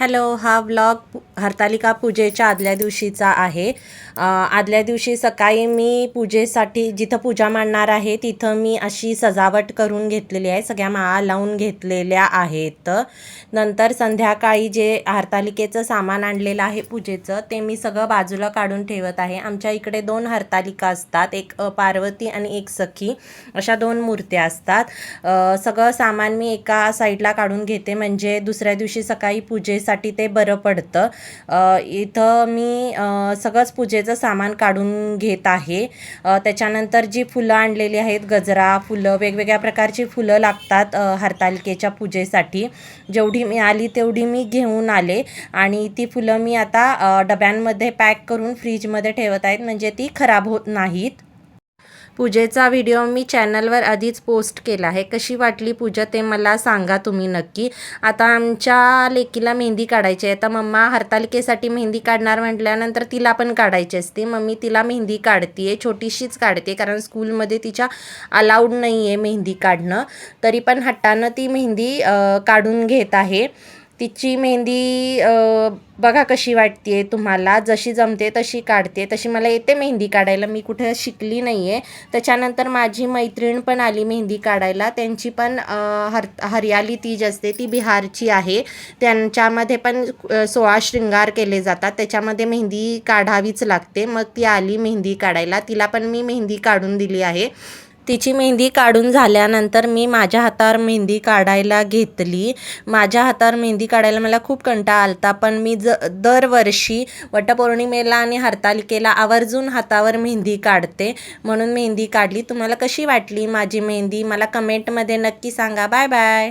Hello हा blog Hartalika पूजेच्या आदल्या दिवशीचा आहे. आदल्या दिवशी सकाळी मी पूजेसाठी जिथं पूजा मांडणार आहे तिथं मी अशी सजावट करून घेतलेली आहे. सगळ्या माळा लावून घेतलेल्या आहेत. नंतर संध्याकाळी जे हरतालिकेचं सामान आणलेलं आहे पूजेचं ते मी सगळं बाजूला काढून ठेवत आहे. आमच्या इकडे दोन हरतालिका असतात एक पार्वती आणि एक सखी. अशा दोन मूर्त्या असतात. सगळं सामान मी एका साईडला काढून घेते. म्हणजे दुसऱ्या दिवशी सकाळी पूजेसाठी ते बरं पडतं. इथं मी सगळंच पूजेचं सामान काढून घेत आहे. त्याच्यानंतर जी फुलं आणलेली आहेत गजरा फुलं वेगवेगळ्या प्रकारची फुलं लागतात हरतालिकेच्या पूजेसाठी. जेवढी मी आली तेवढी मी घेऊन आले आणि ती फुलं मी आता डब्यांमध्ये पॅक करून फ्रीजमध्ये ठेवत आहेत. म्हणजे ती खराब होत नाहीत. पूजेचा व्हिडिओ मी चॅनलवर आधीच पोस्ट केला आहे. कशी वाटली पूजा ते मला सांगा तुम्ही नक्की. आता आमच्या लेकीला मेहंदी काढायची आहे. आता मम्मा हरतालिकेसाठी मेहंदी काढणार म्हटल्यानंतर तिला पण काढायची असते. मम्मी तिला मेहंदी काढते आहे छोटीशीच काढते कारण स्कूलमध्ये तिच्या अलाउड नाही आहे मेहंदी काढणं. तरी पण हट्टानं ती मेहंदी काढून घेत आहे. तिची मेहंदी बघा कशी वाटते तुम्हाला. जशी जमते तशी काढते. तशी मला येते मेहंदी काढायला. मी कुठे शिकली नाही आहे त्याच्यानंतर माझी मैत्रीण पण आली मेहंदी काढायला. त्यांची पण हर हरियाली तीज असते. ती बिहारची आहे. त्यांच्यामध्ये पण सोळा शृंगार केले जातात. त्याच्यामध्ये मेहंदी काढावीच लागते. मग ती आली मेहंदी काढायला. तिला पण मी मेहंदी काढून दिली आहे. तिची मेहंदी काढून झाल्यानंतर मी माझ्या हातावर मेहंदी काढायला घेतली. माझ्या हातावर मेहंदी काढायला मला खूप कंटाळा आलता पण मी ज दरवर्षी वटपौर्णिमेला आणि हरतालिकेला आवर्जून हातावर मेहंदी काढते. म्हणून मेहंदी काढली. तुम्हाला कशी वाटली माझी मेहंदी? मला कमेंटमध्ये नक्की सांगा. Bye bye.